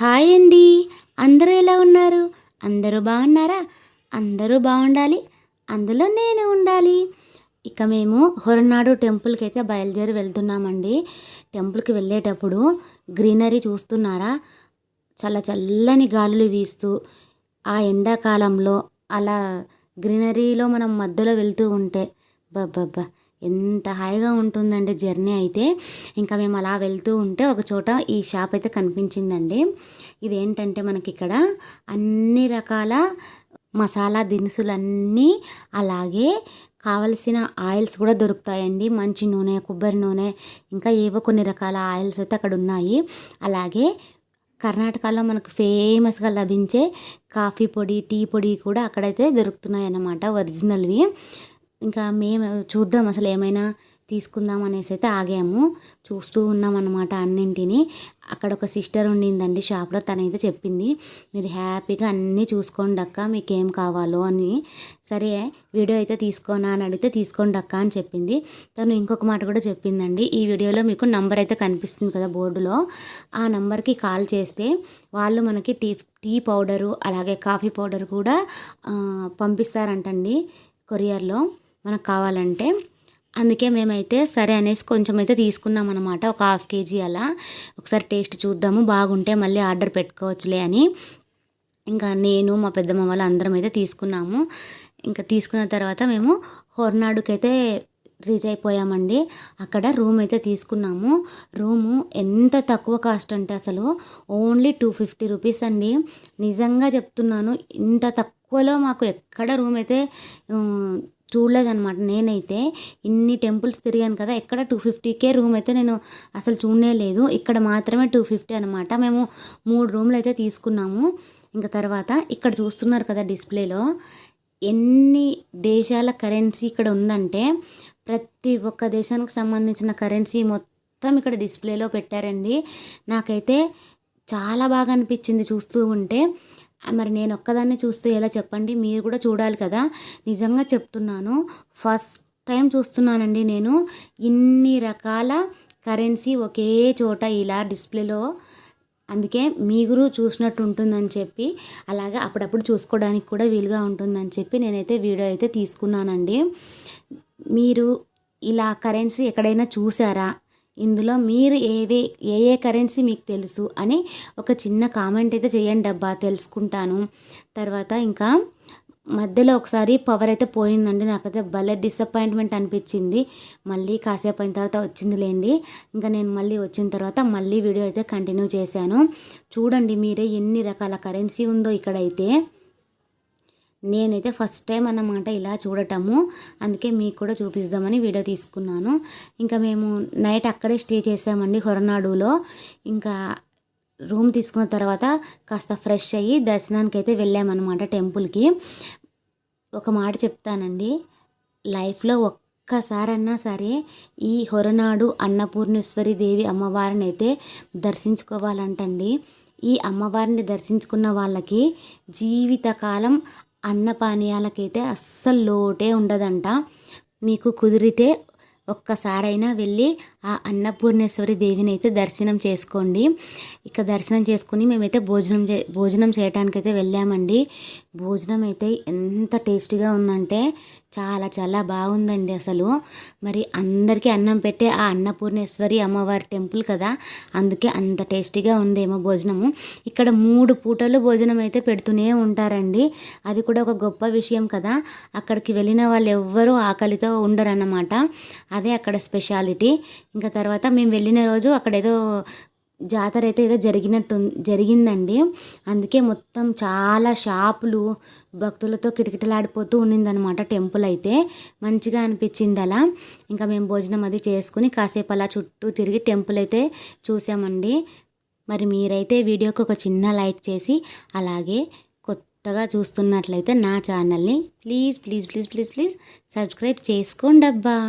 Hi అండి. అందరూ ఎలా ఉన్నారు? అందరూ బాగున్నారా? అందరూ బాగుండాలి. అందులో నేను ఉండాలి. ఇక మేము హొరనాడు టెంపుల్కి అయితే బయలుదేరి వెళ్తున్నామండి. టెంపుల్కి వెళ్ళేటప్పుడు గ్రీనరీ చూస్తున్నారా? చాలా చల్లని గాలులు వీస్తూ ఆ ఎండాకాలంలో అలా గ్రీనరీలో మనం మధ్యలో వెళ్తూ ఉంటే బాబ్బా ఎంత హాయిగా ఉంటుందండి జర్నీ అయితే. ఇంకా మేము అలా వెళ్తూ ఉంటే ఒక చోట ఈ షాప్ అయితే కనిపించిందండి. ఇదేంటంటే మనకి ఇక్కడ అన్ని రకాల మసాలా దినుసులన్నీ అలాగే కావలసిన ఆయిల్స్ కూడా దొరుకుతాయండి. మంచి నూనె కొబ్బరి నూనె ఇంకా ఏవో కొన్ని రకాల ఆయిల్స్ అయితే అక్కడ ఉన్నాయి అలాగే కర్ణాటకలో మనకు ఫేమస్గా లభించే కాఫీ పొడి టీ పొడి కూడా అక్కడైతే దొరుకుతున్నాయి అన్నమాట ఒరిజినల్వి. ఇంకా మేము చూద్దాం అసలు ఏమైనా తీసుకుందాం అనేసి అయితే ఆగాము. చూస్తూ ఉన్నాం అనమాట అన్నింటిని. అక్కడ ఒక సిస్టర్ ఉండిందండి షాప్లో తనైతే చెప్పింది మీరు హ్యాపీగా అన్నీ చూసుకోండి అక్క మీకు ఏం కావాలో అని. సరే వీడియో అయితే తీసుకోనా అని అడిగితే తీసుకోండి అక్క అని చెప్పింది. తను ఇంకొక మాట కూడా చెప్పిందండి ఈ వీడియోలో మీకు నంబర్ అయితే కనిపిస్తుంది కదా బోర్డులో ఆ నంబర్కి కాల్ చేస్తే వాళ్ళు మనకి టీ టీ పౌడరు అలాగే కాఫీ పౌడర్ కూడా పంపిస్తారంటండి కొరియర్లో. మనకు కావాలంటే అందుకే మేమైతే సరే అనేసి కొంచెం అయితే తీసుకున్నాం అనమాట ఒక హాఫ్ కేజీ అలా. ఒకసారి టేస్ట్ చూద్దాము బాగుంటే మళ్ళీ ఆర్డర్ పెట్టుకోవచ్చులే అని. ఇంకా నేను మా పెద్దమ్మ వాళ్ళు అందరం అయితే తీసుకున్నాము. ఇంకా తీసుకున్న తర్వాత మేము హోర్నాడుకైతే అయితే రీచ్ అయిపోయామండి. అక్కడ రూమ్ అయితే తీసుకున్నాము. రూము ఎంత తక్కువ కాస్ట్ అంటే అసలు ఓన్లీ టూ ఫిఫ్టీ రూపీస్ అండి. నిజంగా చెప్తున్నాను ఇంత తక్కువలో మాకు ఎక్కడ రూమ్ అయితే చూడలేదనమాట నేనైతే ఇన్ని టెంపుల్స్ తిరిగాను కదా ఎక్కడ టూ ఫిఫ్టీకే రూమ్ అయితే నేను అసలు చూడనే లేదు. ఇక్కడ మాత్రమే టూ ఫిఫ్టీ అనమాట మేము మూడు రూమ్లు అయితే తీసుకున్నాము. ఇంకా తర్వాత ఇక్కడ చూస్తున్నారు కదా డిస్ప్లేలో ఎన్ని దేశాల కరెన్సీ ఇక్కడ ఉందంటే ప్రతి ఒక్క దేశానికి సంబంధించిన కరెన్సీ మొత్తం ఇక్కడ డిస్ప్లేలో పెట్టారండి. నాకైతే చాలా బాగా అనిపించింది చూస్తూ ఉంటే. మరి నేను ఒక్కదాన్ని చూస్తే ఎలా చెప్పండి? మీరు కూడా చూడాలి కదా? నిజంగా చెప్తున్నాను. ఫస్ట్ టైం చూస్తున్నానండి నేను. ఇన్ని రకాల కరెన్సీ ఒకే చోట ఇలా డిస్ప్లేలో అందుకే మీరు చూసినట్టు ఉంటుందని చెప్పి అలాగే అప్పుడప్పుడు చూసుకోవడానికి కూడా వీలుగా ఉంటుందని చెప్పి నేనైతే వీడియో అయితే తీసుకున్నానండి. మీరు ఇలా కరెన్సీ ఎక్కడైనా చూసారా? ఇందులో మీరు ఏవే ఏ ఏ కరెన్సీ మీకు తెలుసు అని ఒక చిన్న కామెంట్ అయితే చేయండి డబ్బా తెలుసుకుంటాను. తర్వాత ఇంకా మధ్యలో ఒకసారి పవర్ అయితే పోయిందండి. నాకైతే భలే డిసప్పాయింట్మెంట్ అనిపించింది. మళ్ళీ కాసేపు అయిన తర్వాత వచ్చిందిలేండి. ఇంకా నేను మళ్ళీ వచ్చిన తర్వాత మళ్ళీ వీడియో అయితే కంటిన్యూ చేశాను. చూడండి మీరే ఎన్ని రకాల కరెన్సీ ఉందో ఇక్కడైతే. నేనైతే ఫస్ట్ టైం అన్నమాట ఇలా చూడటము. అందుకే మీకు కూడా చూపిద్దామని వీడియో తీసుకున్నాను. ఇంకా మేము నైట్ అక్కడే స్టే చేసామండి హొరనాడులో. ఇంకా రూమ్ తీసుకున్న తర్వాత కాస్త ఫ్రెష్ అయ్యి దర్శనానికి అయితే వెళ్ళామన్నమాట టెంపుల్కి. ఒక మాట చెప్తానండి. లైఫ్లో ఒక్కసారన్నా సరే ఈ హొరనాడు అన్నపూర్ణేశ్వరి దేవి అమ్మవారిని అయితే దర్శించుకోవాలంటండి. ఈ అమ్మవారిని దర్శించుకున్న వాళ్ళకి జీవితకాలం అన్నపానీయాలకైతే అస్సలు లోటే ఉండదంట. మీకు కుదిరితే ఒక్కసారైనా వెళ్ళి ఆ అన్నపూర్ణేశ్వరి దేవిని అయితే దర్శనం చేసుకోండి. ఇక దర్శనం చేసుకుని మేమైతే భోజనం చే భోజనం చేయడానికైతే వెళ్ళామండి. భోజనం అయితే ఎంత టేస్టీగా ఉందంటే చాలా చాలా బాగుందండి అసలు. మరి అందరికీ అన్నం పెట్టే ఆ అన్నపూర్ణేశ్వరి అమ్మవారి టెంపుల్ కదా అందుకే అంత టేస్టీగా ఉందేమో భోజనము. ఇక్కడ మూడు పూటలు భోజనం అయితే పెడుతూనే ఉంటారండి. అది కూడా ఒక గొప్ప విషయం కదా. అక్కడికి వెళ్ళిన వాళ్ళు ఎవ్వరూ ఆకలితో ఉండరన్నమాట. అదే అక్కడ స్పెషాలిటీ. ఇంకా తర్వాత మేము వెళ్ళిన రోజు అక్కడ ఏదో జాతర అయితే ఏదో జరిగినట్టు జరిగిందండి. అందుకే మొత్తం చాలా షాపులు భక్తులతో కిటకిటలాడిపోతూ ఉండిందనమాట టెంపుల్ అయితే. మంచిగా అనిపించింది అలా ఇంకా మేము భోజనం అది చేసుకుని కాసేపు అలా చుట్టూ తిరిగి టెంపుల్ అయితే చూసామండి. మరి మీరైతే వీడియోకి ఒక చిన్న లైక్ చేసి అలాగే కొత్తగా చూస్తున్నట్లయితే నా ఛానల్ని please please please please please subscribe చేసుకోండి అబ్బా